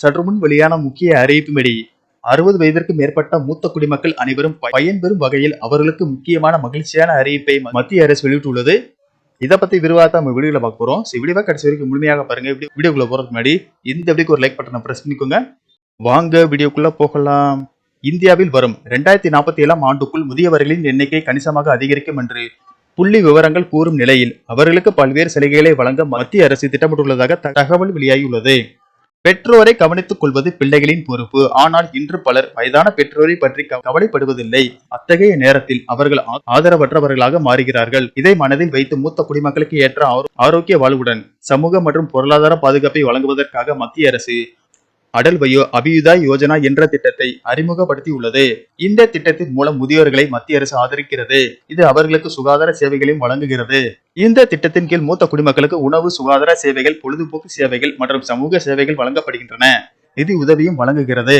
சற்று முன் வெளியான முக்கிய அறிவிப்பின்படி அறுபது வயதிற்கு மேற்பட்ட மூத்த குடிமக்கள் அனைவரும் பயன்பெறும் வகையில் அவர்களுக்கு முக்கியமான மகிழ்ச்சியான அறிவிப்பை மத்திய அரசு வெளியிட்டுள்ளது. இதை பத்தி விரிவாக நம்ம வீடியோல பார்க்க போறோம். வீடியோவை கடைசி வரைக்கும் முழுமையாக பாருங்க. வீடியோக்குள்ள போறதுக்கு முன்னாடி இந்த வீடியோக்கு ஒரு லைக் பட்டனை பிரஸ் பண்ணிக்கோங்க. வாங்க வீடியோக்குள்ள போகலாம். இந்தியாவில் வரும் ரெண்டாயிரத்தி நாற்பத்தி ஏழாம் ஆண்டுக்குள் முதியவர்களின் எண்ணிக்கை கணிசமாக அதிகரிக்கும் என்று புள்ளி விவரங்கள் கூறும் நிலையில் அவர்களுக்கு பல்வேறு சலுகைகளை வழங்க மத்திய அரசு திட்டமிட்டுள்ளதாக தகவல் வெளியாகியுள்ளது. பெற்றோரை கவனித்துக் கொள்வது பிள்ளைகளின் பொறுப்பு. ஆனால் இன்று பலர் வயதான பெற்றோரை பற்றி கவலைப்படுவதில்லை. அத்தகைய நேரத்தில் அவர்கள் ஆ- ஆதரவற்றவர்களாக மாறுகிறார்கள். இதை மனதில் வைத்து மூத்த குடிமக்களுக்கு ஏற்ற ஆரோ- ஆரோக்கிய வாழ்வுடன் சமூக மற்றும் பொருளாதார பாதுகாப்பை வழங்குவதற்காக மத்திய அரசு அடல் வயோ அபியுதா யோஜனா என்ற திட்டத்தை அறிமுகப்படுத்தியுள்ளது. இந்த திட்டத்தின் மூலம் முதியோர்களை மத்திய அரசு ஆதரிக்கிறது. இது அவர்களுக்கு சுகாதார சேவைகளையும் வழங்குகிறது. இந்த திட்டத்தின் கீழ் மூத்த குடிமக்களுக்கு உணவு சுகாதார சேவைகள் பொழுதுபோக்கு சேவைகள் மற்றும் சமூக சேவைகள் வழங்கப்படுகின்றன. நிதி உதவியும் வழங்குகிறது.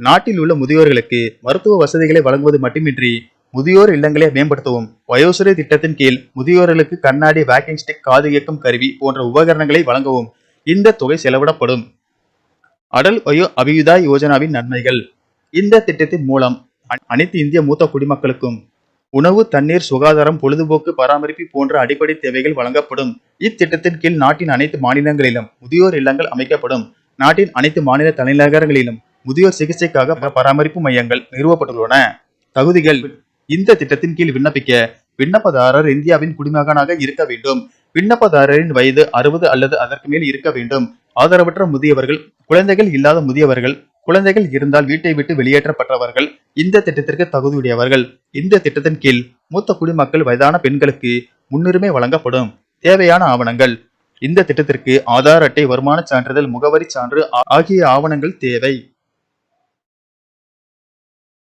நாட்டில் உள்ள முதியோர்களுக்கு மருத்துவ வசதிகளை வழங்குவது மட்டுமின்றி முதியோர் இல்லங்களை மேம்படுத்தவும் வயோசுரை திட்டத்தின் கீழ் முதியோர்களுக்கு கண்ணாடி வேக்கிங் ஸ்டிக் காது இயக்கும் கருவி போன்ற உபகரணங்களை வழங்கவும் இந்த தொகை செலவிடப்படும். அடல் வயோ அபியுதா யோஜனாவின் நன்மைகள். இந்த திட்டத்தின் மூலம் அனைத்து இந்திய மூத்த குடிமக்களுக்கும் உணவு தண்ணீர் சுகாதாரம் பொழுதுபோக்கு பராமரிப்பு போன்ற அடிப்படை தேவைகள் வழங்கப்படும். இத்திட்டத்தின் கீழ் நாட்டின் அனைத்து மாநிலங்களிலும் முதியோர் இல்லங்கள் அமைக்கப்படும். நாட்டின் அனைத்து மாநில தலைநகரங்களிலும் முதியோர் சிகிச்சைக்காக ப- பராமரிப்பு மையங்கள் நிறுவப்பட்டுள்ளன. தகுதிகள். இந்த திட்டத்தின் கீழ் விண்ணப்பிக்க விண்ணப்பதாரர் இந்தியாவின் குடிமகனாக இருக்க வேண்டும். விண்ணப்பதாரரின் வயது அறுபது அல்லது அதற்கு மேல் இருக்க வேண்டும். ஆதரவற்ற முதியவர்கள் குழந்தைகள் இல்லாத முதியவர்கள் குழந்தைகள் இருந்தால் வீட்டை விட்டு வெளியேற்றப்பட்டவர்கள் இந்த திட்டத்திற்கு தகுதியுடையவர்கள். இந்த திட்டத்தின் கீழ் மூத்த குடிமக்கள் வயதான பெண்களுக்கு முன்னுரிமை வழங்கப்படும். தேவையான ஆவணங்கள். இந்த திட்டத்திற்கு ஆதார் அட்டை வருமான சான்றிதழ் முகவரி சான்று ஆகிய ஆவணங்கள் தேவை.